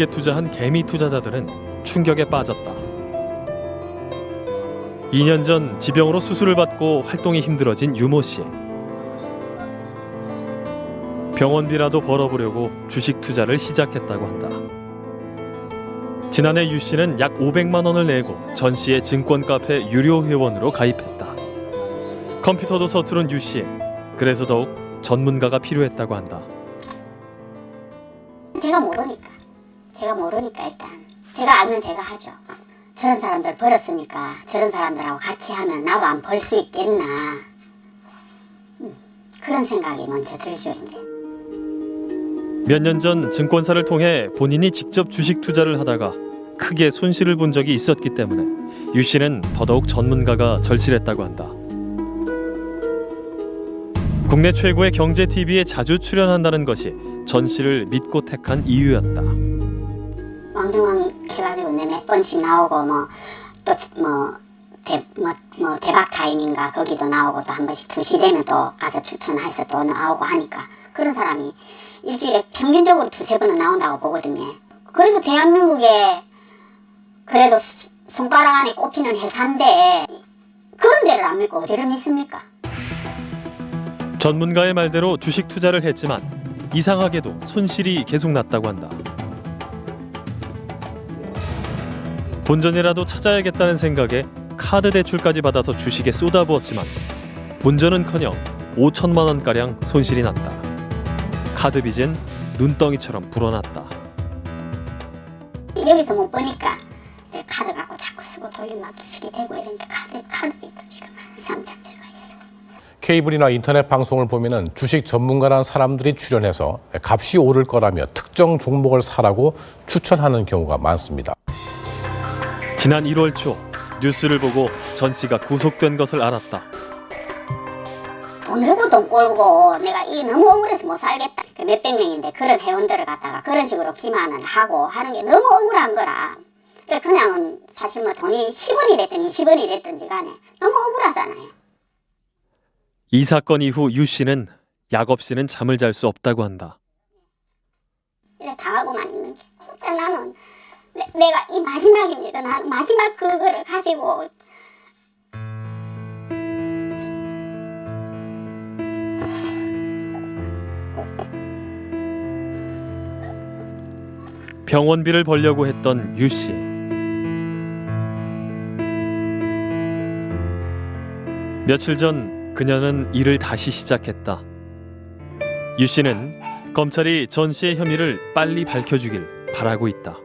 에 투자한 개미 투자자들은 충격에 빠졌다. 2년 전 지병으로 수술을 받고 활동이 힘들어진 유모 씨. 병원비라도 벌어보려고 주식 투자를 시작했다고 한다. 지난해 유 씨는 약 500만 원을 내고 전 씨의 증권 카페 유료 회원으로 가입했다. 컴퓨터도 서투른 유 씨. 그래서 더욱 전문가가 필요했다고 한다. 제가 모르니까 제가 모르니까 일단 제가 알면 제가 하죠 저런 사람들 벌었으니까 저런 사람들하고 같이 하면 나도 안 벌 수 있겠나 음, 그런 생각이 먼저 들죠 이제 몇 년 전 증권사를 통해 본인이 직접 주식 투자를 하다가 크게 손실을 본 적이 있었기 때문에 유 씨는 더더욱 전문가가 절실했다고 한다. 국내 최고의 경제 TV에 자주 출연한다는 것이 전 씨를 믿고 택한 이유였다. 왕중왕 해가지고 내몇 번씩 나오고 뭐 또뭐 대, 뭐, 뭐 대박 타임인가 거기도 나오고 또 한 번씩 2시 되면 또 가서 추천해서 또 나오고 하니까 그런 사람이 일주일에 평균적으로 두세 번은 나온다고 보거든요. 그래도 대한민국에 그래도 수- 손가락 안에 꼽히는 회사인데 그런 데를 안 믿고 어디를 믿습니까? 전문가의 말대로 주식 투자를 했지만 이상하게도 손실이 계속 났다고 한다. 본전이라도 찾아야겠다는 생각에 카드 대출까지 받아서 주식에 쏟아부었지만 본전은커녕 5천만 원가량 손실이 났다. 카드 빚은 눈덩이처럼 불어났다. 여기서 못 보니까 이제 카드 갖고 자꾸 쓰고 돌림막도 시게 되고 이러니까 카드 카드비도 지금 한 2, 3천 채가 있어요. 케이블이나 인터넷 방송을 보면은 주식 전문가라는 사람들이 출연해서 값이 오를 거라며 특정 종목을 사라고 추천하는 경우가 많습니다. 지난 1월 초 뉴스를 보고 전 씨가 구속된 것을 알았다. 돈 주고 돈 꼴고 내가 이게 너무 억울해서 못 살겠다. 그 몇백 명인데 그런 회원들을 갖다가 그런 식으로 기만을 하고 하는 게 너무 억울한 거라. 그 그냥은 사실 뭐 돈이 10원이 됐든 20원이 됐든지 간에 너무 억울하잖아요. 이 사건 이후 유 씨는 약 없이는 잠을 잘 수 없다고 한다. 이래 당하고만 있는 게 진짜 나는 내, 내가 이 마지막입니다. 나 마지막 그거를 가지고 병원비를 벌려고 했던 유 씨. 며칠 전 그녀는 일을 다시 시작했다. 유 씨는 검찰이 전 씨의 혐의를 빨리 밝혀주길 바라고 있다.